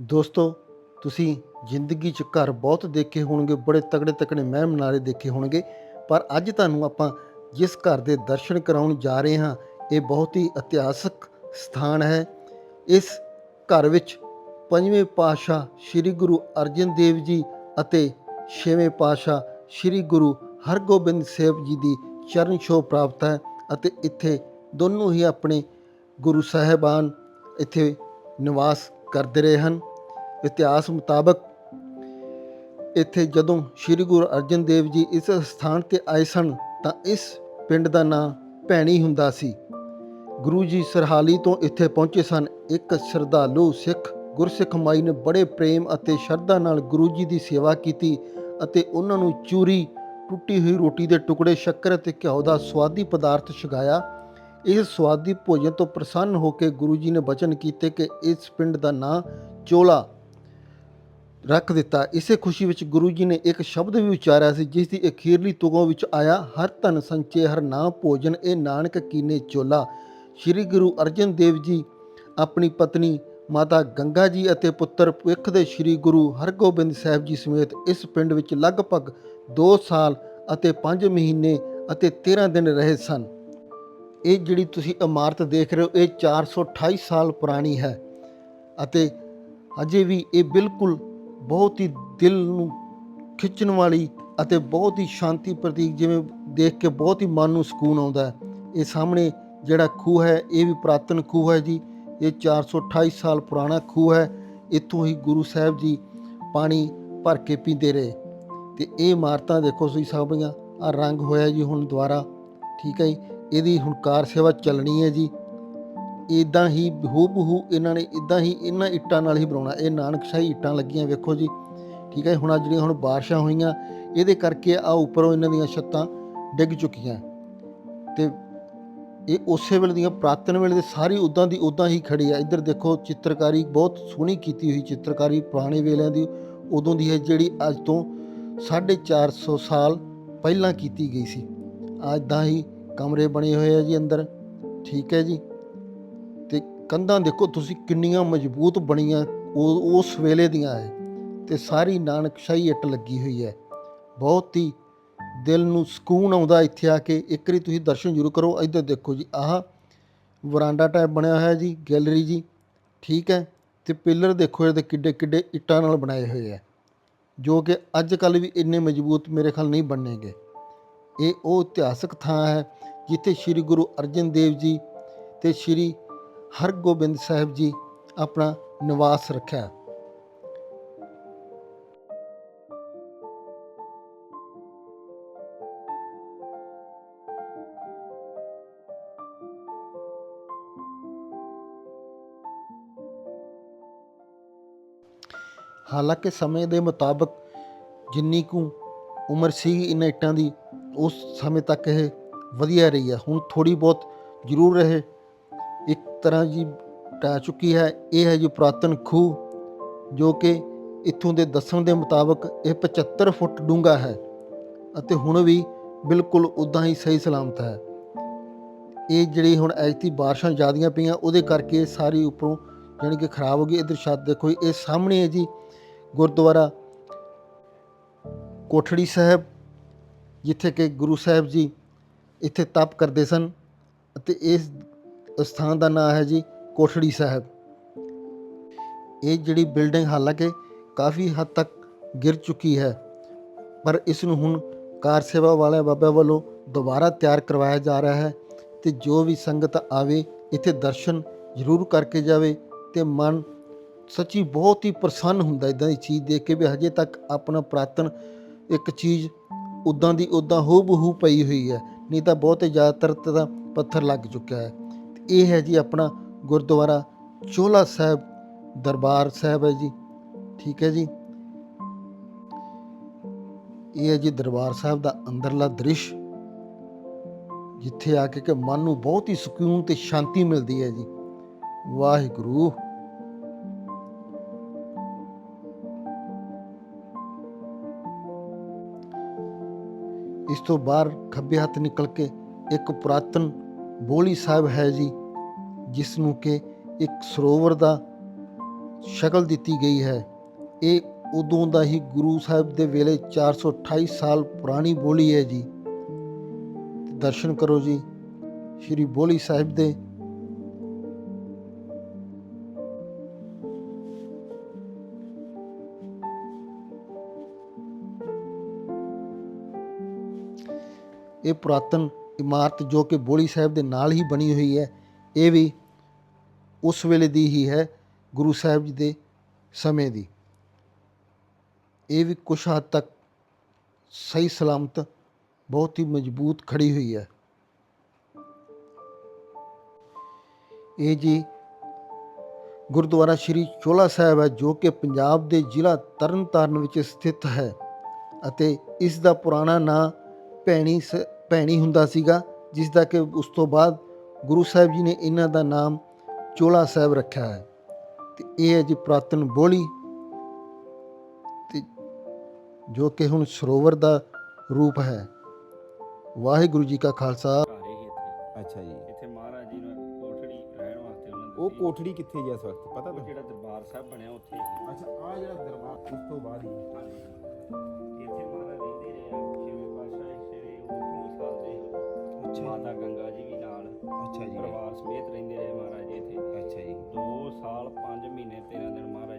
ਦੋਸਤੋ, ਤੁਸੀਂ ਜ਼ਿੰਦਗੀ 'ਚ ਘਰ ਬਹੁਤ ਦੇਖੇ ਹੋਣਗੇ, ਬੜੇ ਤਕੜੇ ਤਕੜੇ ਮਹਿਲ ਮਨਾਰੇ ਦੇਖੇ ਹੋਣਗੇ, ਪਰ ਅੱਜ ਤੁਹਾਨੂੰ ਆਪਾਂ ਜਿਸ ਘਰ ਦੇ ਦਰਸ਼ਨ ਕਰਾਉਣ ਜਾ ਰਹੇ ਹਾਂ, ਇਹ ਬਹੁਤ ਹੀ ਇਤਿਹਾਸਕ ਸਥਾਨ ਹੈ। ਇਸ ਘਰ ਵਿੱਚ ਪੰਜਵੇਂ ਪਾਤਸ਼ਾਹ ਸ੍ਰੀ ਗੁਰੂ ਅਰਜਨ ਦੇਵ ਜੀ ਅਤੇ ਛੇਵੇਂ ਪਾਤਸ਼ਾਹ ਸ੍ਰੀ ਗੁਰੂ ਹਰਗੋਬਿੰਦ ਸਾਹਿਬ ਜੀ ਦੀ ਚਰਨ ਛੋਹ ਪ੍ਰਾਪਤ ਹੈ ਅਤੇ ਇੱਥੇ ਦੋਨੋਂ ਹੀ ਆਪਣੇ ਗੁਰੂ ਸਾਹਿਬਾਨ ਇੱਥੇ ਨਿਵਾਸ ਕਰਦੇ ਰਹੇ ਹਨ। ਇਤਿਹਾਸ ਮੁਤਾਬਕ ਇੱਥੇ ਜਦੋਂ ਸ੍ਰੀ ਗੁਰੂ ਅਰਜਨ ਦੇਵ ਜੀ ਇਸ ਸਥਾਨ ਤੇ ਆਏ ਸਨ, ਤਾਂ ਇਸ ਪਿੰਡ ਦਾ ਨਾਂ ਭੈਣੀ ਹੁੰਦਾ ਸੀ। ਗੁਰੂ ਜੀ ਸਰਹਾਲੀ ਤੋਂ ਇੱਥੇ ਪਹੁੰਚੇ ਸਨ। ਇੱਕ ਸ਼ਰਧਾਲੂ ਸਿੱਖ ਗੁਰਸਿੱਖ ਮਾਈ ਨੇ ਬੜੇ ਪ੍ਰੇਮ ਅਤੇ ਸ਼ਰਧਾ ਨਾਲ ਗੁਰੂ ਜੀ ਦੀ ਸੇਵਾ ਕੀਤੀ ਅਤੇ ਉਹਨਾਂ ਨੂੰ ਚੂਰੀ, ਟੁੱਟੀ ਹੋਈ ਰੋਟੀ ਦੇ ਟੁਕੜੇ, ਸ਼ੱਕਰ ਅਤੇ ਘਿਓ ਦਾ ਸਵਾਦੀ ਪਦਾਰਥ ਛਕਾਇਆ। ਇਸ ਸਵਾਦੀ ਭੋਜਨ ਤੋਂ ਪ੍ਰਸੰਨ ਹੋ ਕੇ ਗੁਰੂ ਜੀ ਨੇ ਬਚਨ ਕੀਤੇ ਕਿ ਇਸ ਪਿੰਡ ਦਾ ਨਾਂ ਚੋਲਾ ਰੱਖ ਦਿੱਤਾ। ਇਸੇ ਖੁਸ਼ੀ ਵਿੱਚ ਗੁਰੂ ਜੀ ਨੇ ਇੱਕ ਸ਼ਬਦ ਵੀ ਉਚਾਰਿਆ ਸੀ, ਜਿਸ ਦੀ ਅਖੀਰਲੀ ਤੁਗੋਂ ਵਿੱਚ ਆਇਆ, ਹਰ ਧਨ ਸੰਚੇ, ਹਰ ਨਾਮ ਭੋਜਨ, ਇਹ ਨਾਨਕ ਕੀਨੇ ਚੋਲਾ। ਸ੍ਰੀ ਗੁਰੂ ਅਰਜਨ ਦੇਵ ਜੀ, ਆਪਣੀ ਪਤਨੀ ਮਾਤਾ ਗੰਗਾ ਜੀ ਅਤੇ ਪੁੱਤਰ ਭਵਿੱਖ ਦੇ ਸ੍ਰੀ ਗੁਰੂ ਹਰਗੋਬਿੰਦ ਸਾਹਿਬ ਜੀ ਸਮੇਤ ਇਸ ਪਿੰਡ ਵਿੱਚ ਲਗਭਗ 2 ਸਾਲ ਅਤੇ 5 ਮਹੀਨੇ ਅਤੇ 13 ਦਿਨ ਰਹੇ ਸਨ। ਇਹ ਜਿਹੜੀ ਤੁਸੀਂ ਇਮਾਰਤ ਦੇਖ ਰਹੇ ਹੋ, ਇਹ 428 ਸਾਲ ਪੁਰਾਣੀ ਹੈ ਅਤੇ ਅਜੇ ਵੀ ਇਹ ਬਿਲਕੁਲ ਬਹੁਤ ਹੀ ਦਿਲ ਨੂੰ ਖਿੱਚਣ ਵਾਲੀ ਅਤੇ ਬਹੁਤ ਹੀ ਸ਼ਾਂਤੀ ਪ੍ਰਤੀਕ ਜਿਵੇਂ ਦੇਖ ਕੇ ਬਹੁਤ ਹੀ ਮਨ ਨੂੰ ਸਕੂਨ ਆਉਂਦਾ ਹੈ। ਇਹ ਸਾਹਮਣੇ ਜਿਹੜਾ ਖੂਹ ਹੈ, ਇਹ ਵੀ ਪੁਰਾਤਨ ਖੂਹ ਹੈ ਜੀ। ਇਹ 428 ਸਾਲ ਪੁਰਾਣਾ ਖੂਹ ਹੈ। ਇੱਥੋਂ ਹੀ ਗੁਰੂ ਸਾਹਿਬ ਜੀ ਪਾਣੀ ਭਰ ਕੇ ਪੀਂਦੇ ਰਹੇ। ਤੇ ਇਹ ਇਮਾਰਤਾਂ ਦੇਖੋ ਤੁਸੀਂ ਸਾਹਮਣੀਆਂ ਆ ਰੰਗ ਹੋਇਆ ਜੀ ਹੁਣ ਦੁਬਾਰਾ, ਠੀਕ ਹੈ ਜੀ। ਇਹਦੀ ਹੁਣ ਕਾਰ ਸੇਵਾ ਚੱਲਣੀ ਹੈ ਜੀ। ਇਦਾਂ ਹੀ ਹੂਬਹੂ ਇਹਨਾਂ ਨੇ ਇਦਾਂ ਹੀ ਇਹਨਾਂ ਇੱਟਾਂ ਨਾਲ ਹੀ ਬਣਾਉਣਾ। ਇਹ ਨਾਨਕਸ਼ਾਹੀ ਇੱਟਾਂ ਲੱਗੀਆਂ, ਵੇਖੋ ਜੀ। ਠੀਕ ਹੈ ਹੁਣ ਆਹ ਜਿਹੜੀਆਂ ਹੁਣ ਬਾਰਿਸ਼ਾਂ ਹੋਈਆਂ, ਇਹਦੇ ਕਰਕੇ ਆ ਉੱਪਰੋਂ ਇਹਨਾਂ ਦੀਆਂ ਛੱਤਾਂ ਡਿੱਗ ਚੁੱਕੀਆਂ। ਤੇ ਇਹ ਉਸੇ ਵੇਲੇ ਦੀਆਂ ਪ੍ਰਾਤਨ ਵੇਲੇ ਦੇ ਸਾਰੀ ਉਦਾਂ ਦੀ ਉਦਾਂ ਹੀ ਖੜੀ ਆ। ਇੱਧਰ ਦੇਖੋ ਚਿੱਤਰਕਾਰੀ ਬਹੁਤ ਸੋਹਣੀ ਕੀਤੀ ਹੋਈ ਚਿੱਤਰਕਾਰੀ ਪੁਰਾਣੇ ਵੇਲਿਆਂ ਦੀ। ਉਦੋਂ ਦੀ ਹੈ ਜਿਹੜੀ ਅੱਜ ਤੋਂ 450 ਸਾਲ ਪਹਿਲਾਂ ਕੀਤੀ ਗਈ ਸੀ। ਇਦਾਂ ਹੀ ਕਮਰੇ ਬਣੇ ਹੋਏ ਆ ਜੀ ਅੰਦਰ। ਠੀਕ ਹੈ ਜੀ। ਤੇ ਕੰਧਾਂ ਦੇਖੋ ਤੁਸੀਂ ਕਿੰਨੀਆਂ ਮਜ਼ਬੂਤ ਬਣੀਆਂ, ਉਹ, ਉਸ ਵੇਲੇ ਦੀਆਂ ਹੈ। ਤੇ ਸਾਰੀ ਨਾਨਕਸ਼ਾਹੀ ਇੱਟ ਲੱਗੀ ਹੋਈ ਹੈ। ਬਹੁਤ ਹੀ ਦਿਲ ਨੂੰ ਸਕੂਨ ਆਉਂਦਾ ਇੱਥੇ ਆ ਕੇ। ਇੱਕ ਵਾਰੀ ਤੁਸੀਂ ਦਰਸ਼ਨ ਜ਼ਰੂਰ ਕਰੋ। ਇੱਧਰ ਦੇਖੋ ਜੀ, ਆਹ ਵਰਾਂਡਾ ਟਾਈਪ ਬਣਿਆ ਹੋਇਆ ਜੀ, ਗੈਲਰੀ ਜੀ। ਠੀਕ ਹੈ। ਤੇ ਪਿੱਲਰ ਦੇਖੋ ਇਹਦੇ ਕਿੱਡੇ ਕਿੱਡੇ ਇੱਟਾਂ ਨਾਲ ਬਣਾਏ ਹੋਏ ਆ। ਜੋ ਕਿ ਅੱਜ ਕੱਲ ਵੀ ਇੰਨੇ ਮਜ਼ਬੂਤ ਮੇਰੇ ਖਿਆਲ ਨਹੀਂ ਬਣਨੇਗੇ। ਇਹ ਉਹ ਇਤਿਹਾਸਕ ਥਾਂ ਹੈ ਜਿੱਥੇ ਸ੍ਰੀ ਗੁਰੂ ਅਰਜਨ ਦੇਵ ਜੀ ਤੇ ਸ੍ਰੀ ਹਰਗੋਬਿੰਦ ਸਾਹਿਬ ਜੀ ਆਪਣਾ ਨਿਵਾਸ ਰੱਖਿਆ। ਹਾਲਾਂਕਿ ਸਮੇਂ ਦੇ ਮੁਤਾਬਕ ਜਿੰਨੀ ਕੁ ਉਮਰ ਸੀ ਇਹਨਾਂ ਇੱਟਾਂ ਦੀ ਉਸ ਸਮੇਂ ਤੱਕ ਇਹ ਵਧੀਆ ਰਹੀ ਹੈ। ਹੁਣ ਥੋੜੀ ਬਹੁਤ ਜ਼ਰੂਰ ਰਹੇ ਇੱਕ ਤਰ੍ਹਾਂ ਜੀ ਟਾ ਚੁੱਕੀ ਹੈ। ਇਹ ਹੈ ਜੀ ਪੁਰਾਤਨ ਖੂਹ ਜੋ ਕਿ ਇੱਥੋਂ ਦੇ ਦੱਸਣ ਦੇ ਮੁਤਾਬਕ ਇਹ 75 ਫੁੱਟ ਡੂੰਘਾ ਹੈ ਅਤੇ ਹੁਣ ਵੀ ਬਿਲਕੁਲ ਉਦਾਂ ਹੀ ਸਹੀ ਸਲਾਮਤ ਹੈ। ਇਹ ਜਿਹੜੀ ਹੁਣ ਐਤੀ ਬਾਰਿਸ਼ਾਂ ਜ਼ਿਆਦੀਆਂ ਪਈਆਂ ਉਹਦੇ ਕਰਕੇ ਇਹ ਸਾਰੀ ਉੱਪਰੋਂ ਜਾਣੀ ਕਿ ਖਰਾਬ ਹੋ ਗਈ। ਇਧਰ ਛੱਤ ਦੇਖੋ ਜੀ, ਇਹ ਸਾਹਮਣੇ ਹੈ ਜੀ ਗੁਰਦੁਆਰਾ ਕੋਠੜੀ ਸਾਹਿਬ। ਜਿੱਥੇ ਕਿ ਗੁਰੂ ਸਾਹਿਬ ਜੀ ਇੱਥੇ ਤਪ ਕਰਦੇ ਸਨ ਅਤੇ ਇਸ ਸਥਾਨ ਦਾ ਨਾਮ ਹੈ ਜੀ ਕੋਠੜੀ ਸਾਹਿਬ। ਇਹ ਜਿਹੜੀ ਬਿਲਡਿੰਗ ਹਾਲਾਂਕਿ ਕਾਫੀ ਹੱਦ ਤੱਕ ਗਿਰ ਚੁੱਕੀ ਹੈ, ਪਰ ਇਸ ਨੂੰ ਹੁਣ ਕਾਰ ਸੇਵਾ ਵਾਲੇ ਬਾਬਾ ਵੱਲੋਂ ਦੁਬਾਰਾ ਤਿਆਰ ਕਰਵਾਇਆ ਜਾ ਰਿਹਾ ਹੈ ਤੇ ਜੋ ਵੀ ਸੰਗਤ ਆਵੇ, ਇੱਥੇ ਦਰਸ਼ਨ ਜ਼ਰੂਰ ਕਰਕੇ ਜਾਵੇ ਤੇ ਮਨ ਸੱਚੀ ਬਹੁਤ ਹੀ ਪ੍ਰਸੰਨ ਹੁੰਦਾ ਇਦਾਂ ਦੀ ਚੀਜ਼ ਦੇਖ ਕੇ ਵੀ ਹਜੇ ਤੱਕ ਆਪਣਾ ਪ੍ਰਾਤਨ ਇੱਕ ਚੀਜ਼ ਉਦਾਂ ਦੀ ਉਦਾਂ ਹੂਬਹੂ ਪਈ ਹੋਈ ਹੈ, ਨਹੀਂ ਤਾਂ ਬਹੁਤੇ ਜ਼ਿਆਦਾਤਰ ਤਾਂ ਪੱਥਰ ਲੱਗ ਚੁੱਕਿਆ ਹੈ। ਇਹ ਹੈ ਜੀ ਆਪਣਾ ਗੁਰਦੁਆਰਾ ਚੋਲਾ ਸਾਹਿਬ, ਦਰਬਾਰ ਸਾਹਿਬ ਹੈ ਜੀ। ਠੀਕ ਹੈ ਜੀ। ਇਹ ਹੈ ਜੀ ਦਰਬਾਰ ਸਾਹਿਬ ਦਾ ਅੰਦਰਲਾ ਦ੍ਰਿਸ਼, ਜਿੱਥੇ ਆ ਕੇ ਕਿ ਮਨ ਨੂੰ ਬਹੁਤ ਹੀ ਸਕੂਨ ਤੇ ਸ਼ਾਂਤੀ ਮਿਲਦੀ ਹੈ ਜੀ। ਵਾਹਿਗੁਰੂ। ਤੋਂ ਬਾਹਰ ਖੱਬੇ ਹੱਥ ਨਿਕਲ ਕੇ ਇੱਕ ਪੁਰਾਤਨ ਬੋਲੀ ਸਾਹਿਬ ਹੈ ਜੀ ਜਿਸ ਨੂੰ ਕਿ ਇੱਕ ਸਰੋਵਰ ਦਾ ਸ਼ਕਲ ਦਿੱਤੀ ਗਈ ਹੈ। ਇਹ ਉਦੋਂ ਦਾ ਹੀ ਗੁਰੂ ਸਾਹਿਬ ਦੇ ਵੇਲੇ 428 ਸਾਲ ਪੁਰਾਣੀ ਬੋਲੀ ਹੈ ਜੀ। ਦਰਸ਼ਨ ਕਰੋ ਜੀ, ਸ਼੍ਰੀ ਬੋਲੀ ਸਾਹਿਬ ਦੇ ਇਹ ਪੁਰਾਤਨ ਇਮਾਰਤ ਜੋ ਕਿ ਬੋਲੀ ਸਾਹਿਬ ਦੇ ਨਾਲ ਹੀ ਬਣੀ ਹੋਈ ਹੈ, ਇਹ ਵੀ ਉਸ ਵੇਲੇ ਦੀ ਹੀ ਹੈ, ਗੁਰੂ ਸਾਹਿਬ ਜੀ ਦੇ ਸਮੇਂ ਦੀ। ਇਹ ਵੀ ਕੁਛ ਹੱਦ ਤੱਕ ਸਹੀ ਸਲਾਮਤ, ਬਹੁਤ ਹੀ ਮਜ਼ਬੂਤ ਖੜੀ ਹੋਈ ਹੈ। ਇਹ ਜੀ ਗੁਰਦੁਆਰਾ ਸ਼੍ਰੀ ਚੋਲਾ ਸਾਹਿਬ ਹੈ, ਜੋ ਕਿ ਪੰਜਾਬ ਦੇ ਜ਼ਿਲ੍ਹਾ ਤਰਨਤਾਰਨ ਵਿੱਚ ਸਥਿਤ ਹੈ ਅਤੇ ਇਸ ਦਾ ਪੁਰਾਣਾ ਨਾਂ ਭੈਣੀ ਸ ਭੈਣੀ ਹੁੰਦਾ ਸੀਗਾ ਜਿਸ ਦਾ ਕਿ ਉਸ ਤੋਂ ਬਾਅਦ ਗੁਰੂ ਸਾਹਿਬ ਜੀ ਨੇ ਇਹਨਾਂ ਦਾ ਨਾਮ ਚੋਲਾ ਸਾਹਿਬ ਰੱਖਿਆ ਹੈ। ਤੇ ਇਹ ਹੈ ਜੀ ਪੁਰਾਤਨ ਬੋਲੀ। ਤੇ ਜੋ ਕਿ ਹੁਣ ਸਰੋਵਰ ਦਾ ਰੂਪ ਹੈ। ਵਾਹਿਗੁਰੂ ਜੀ ਕਾ ਖਾਲਸਾ। ਘਰ ਹੀ ਇੱਥੇ। ਅੱਛਾ ਜੀ। ਇੱਥੇ ਮਹਾਰਾਜ ਜੀ ਨੂੰ ਕੋਠੜੀ ਰਹਿਣ ਵਾਸਤੇ ਉਹਨਾਂ ਉਹ ਦਿੱਤੀ। ਕੋਠੜੀ ਕਿੱਥੇ ਜੀ ਇਸ ਵਕਤ? ਪਤਾ ਉਹ ਤੁਹਾਨੂੰ ਜਿਹੜਾ ਦਰਬਾਰ ਸਾਹਿਬ ਬਣਿਆ ਉੱਥੇ ਹੀ। ਅੱਛਾ ਆ ਜਿਹੜਾ ਦਰਬਾਰ ਉਸ ਤੋਂ ਬਾਅਦ ਹੀ। ਹਾਂਜੀ। ਅੱਛਾ ਮਾਤਾ ਗੰਗਾ ਜੀ ਵੀ ਨਾਲ ਅੱਛਾ ਜੀ। ਪਰਿਵਾਰ ਸਮੇਤ ਰਹਿੰਦੇ ਰਹੇ ਮਹਾਰਾਜ ਜੀ ਇੱਥੇ। ਅੱਛਾ ਜੀ। 2 ਸਾਲ 5 ਮਹੀਨੇ 13 ਦਿਨ ਮਹਾਰਾਜ